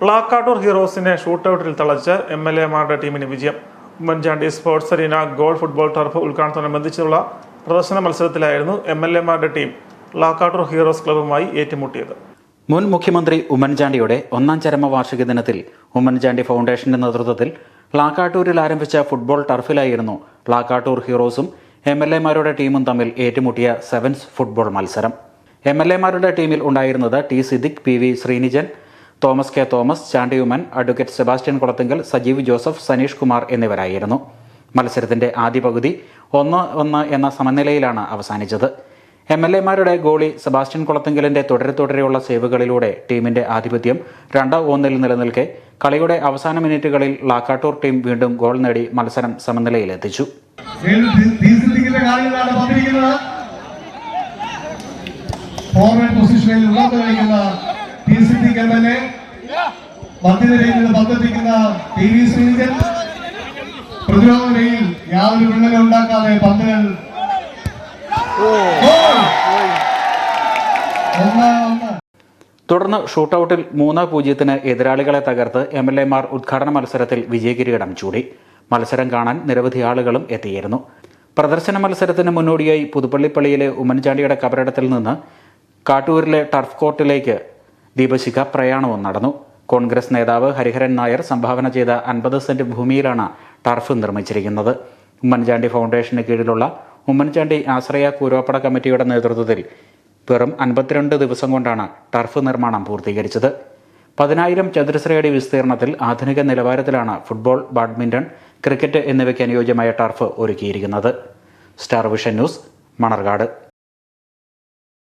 Plakkattoor ഹീറോസിനെ ഷൂട്ടൌട്ടിൽ തളച്ച് M L എമാരുടെ ടീമിന് വിജയം. Oommen Chandy sports arena goal football turf ഉദ്ഘാടനത്തോടനുബന്ധിച്ചുള്ള പ്രദർശന മത്സരത്തിലായിരുന്നു എം എൽ എമാരുടെ ടീം പ്ലാക്കാട്ടൂർ ഹീറോസ് ക്ലബുമായി ഏറ്റുമുട്ടിയത്. മുൻ മുഖ്യമന്ത്രി ഉമ്മൻചാണ്ടിയുടെ ഒന്നാം ചരമ വാർഷിക ദിനത്തിൽ ഉമ്മൻചാണ്ടി ഫൗണ്ടേഷന്റെ നേതൃത്വത്തിൽ ലാക്കാട്ടൂരിൽ ആരംഭിച്ച ഫുട്ബോൾ ടർഫിലായിരുന്നു ലാക്കാട്ടൂർ ഹീറോസും എം എൽ എമാരുടെ ടീമും തമ്മിൽ ഏറ്റുമുട്ടിയ സെവൻസ് ഫുട്ബോൾ മത്സരം. എം എൽ എമാരുടെ ടീമിൽ ഉണ്ടായിരുന്നത് T Siddique P V Sreenijan Thomas K Thomas ചാണ്ടിയുമൻ advocate Sebastian Kulathinkal Sajeev Joseph Saneesh Kumar എന്നിവരായിരുന്നു. മത്സരത്തിന്റെ ആദ്യ പകുതി ഒന്ന് ഒന്ന് എന്ന സമനിലയിലാണ് അവസാനിച്ചത്. എം എൽ എമാരുടെ ഗോളി സെബാസ്റ്റ്യൻ കുളത്തിങ്കലിന്റെ തുടരെ തുടരെയുള്ള സേവുകളിലൂടെ ടീമിന്റെ ആധിപത്യം രണ്ട് ഒന്നിൽ നിലനിൽക്കെ കളിയുടെ അവസാന മിനിറ്റുകളിൽ ലാക്കാട്ടൂർ ടീം വീണ്ടും ഗോൾ നേടി മത്സരം സമനിലയിലെത്തിച്ചു. ഫോർവേഡ് പൊസിഷനിൽ എൽ എ മധ്യനിരയിൽ പങ്കെത്തിക്കുന്ന പി വി ശ്രീജൻ. പ്രതിരോധ നിരയിൽ യാതൊരു വിള്ളലും ഉണ്ടാക്കാതെ പന്തുകൾ തുടർന്ന് ഷൂട്ടൌട്ടിൽ മൂന്ന് പൂജ്യത്തിന് എതിരാളികളെ തകർത്ത് എം എൽ എമാർ ഉദ്ഘാടന മത്സരത്തിൽ വിജയകിരീടം ചൂടി. മത്സരം കാണാൻ നിരവധി ആളുകളും എത്തിയിരുന്നു. പ്രദർശന മത്സരത്തിന് മുന്നോടിയായി പുതുപ്പള്ളിപ്പള്ളിയിലെ ഉമ്മൻചാണ്ടിയുടെ കബറിടത്തിൽ നിന്ന് കാട്ടൂരിലെ ടർഫ് കോർട്ടിലേക്ക് ദീപശിഖ പ്രയാണവും നടന്നു. കോൺഗ്രസ് നേതാവ് ഹരിഹരൻ നായർ സംഭാവന ചെയ്ത അൻപത് സെന്റ് ഭൂമിയിലാണ് ടർഫ് നിർമ്മിച്ചിരിക്കുന്നത്. ഉമ്മൻചാണ്ടി ഫൗണ്ടേഷന് കീഴിലുള്ള ഉമ്മൻചാണ്ടി ആശ്രയ കൂരോപ്പട കമ്മിറ്റിയുടെ നേതൃത്വത്തിൽ വെറും അൻപത്തിരണ്ട് ദിവസം കൊണ്ടാണ് ടർഫ് നിർമ്മാണം പൂർത്തീകരിച്ചത്. പതിനായിരം ചതുരശ്രയടി വിസ്തീർണത്തിൽ ആധുനിക നിലവാരത്തിലാണ് ഫുട്ബോൾ ബാഡ്മിന്റൺ ക്രിക്കറ്റ് എന്നിവയ്ക്ക് അനുയോജ്യമായ ടർഫ് ഒരുക്കിയിരിക്കുന്നത്. Star vision news Manarcad.